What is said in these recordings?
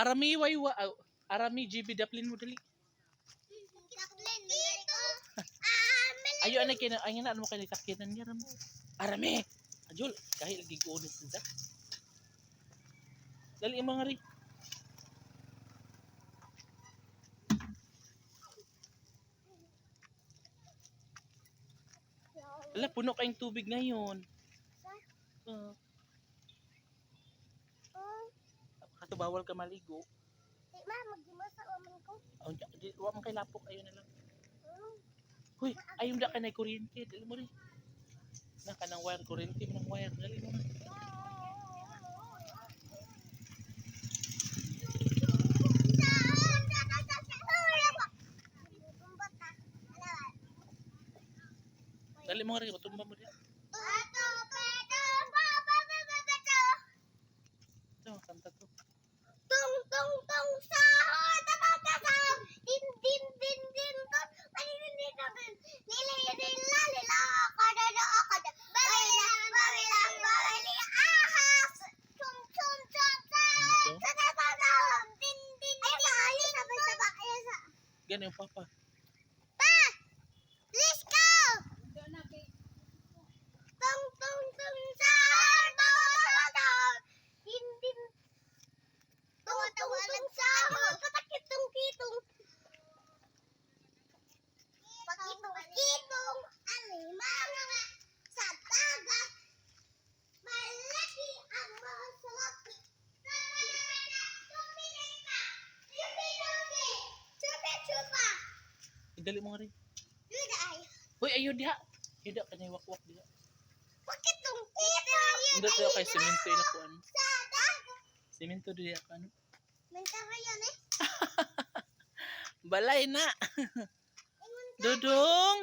Arami way wa ah, Arami GB daplin mo dali. Daplin, dito. Mali. Ayo anay kina ay na ano kay takinan niya mo. Arami. Ajul, kahit lagi ko ulit sa. Dali mga ri. Wala, puno kayong tubig ngayon. Uh, Oh, kato bawal ka maligo. di ma, magdimo sa omen ko. Oh, di, wa man kay lapok ayo na lang. Hmm. Hoy, ayun da ka na kuryente, dali mo rin. Na ka ng wire, kuryente mo ng wire, dali mo. Dali mo rin, utumba mo rin. Tung tung sahur tatang tatang din din din din ton panin din din nila nila nila kada da kada. Babila babila babila ahas tum tum tum Ito. tatang tatang din din din ayo sabay sabay ayo sa Ganun yung papa. Pakitong-kitong. Alimango sa dagat. Malaki ang mga salapi. Tumingin ka. Yupi-yupi. Chupa-chupa. Eh, dali mo rin. Yuda ay. Hoy, ayun diha. Hida ka na wakwak diha. Pakitong-kitong. Hindi tayo kay semento ina ko ano. Sa dagat. Semento diha ka ano. Mentara yan eh. Balay na. Dudong.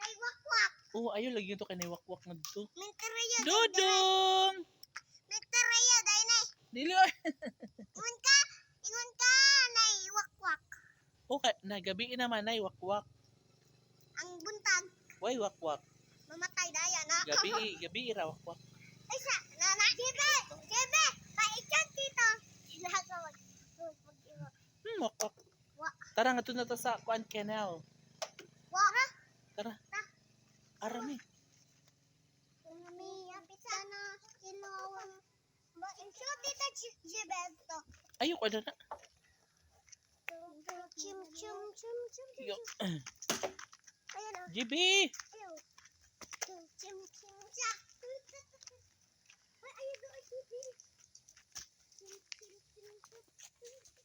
Naiwakwak. Oh, ayun lagi to kay na wakwak na to. Mentara yan. Dudong. Mentara yan. Dahil na Dili. Ingon ka, ingon ka, nay wakwak. Okay, na gabi naman ay wakwak. Ang buntag, Why wakwak? mamatay daya na. Gabi, gabi ra wakwak. Ay sa, nana, jebe, jebe, paikyan dito. Mag-iwa. Hmm, wakwak. Wa, Tara nga to na to sa Kuan Canal. Tara. Arami. Umiya, pizza na, na. Chim, chim, chim, chim, Yo. chim. Ayan o. GB.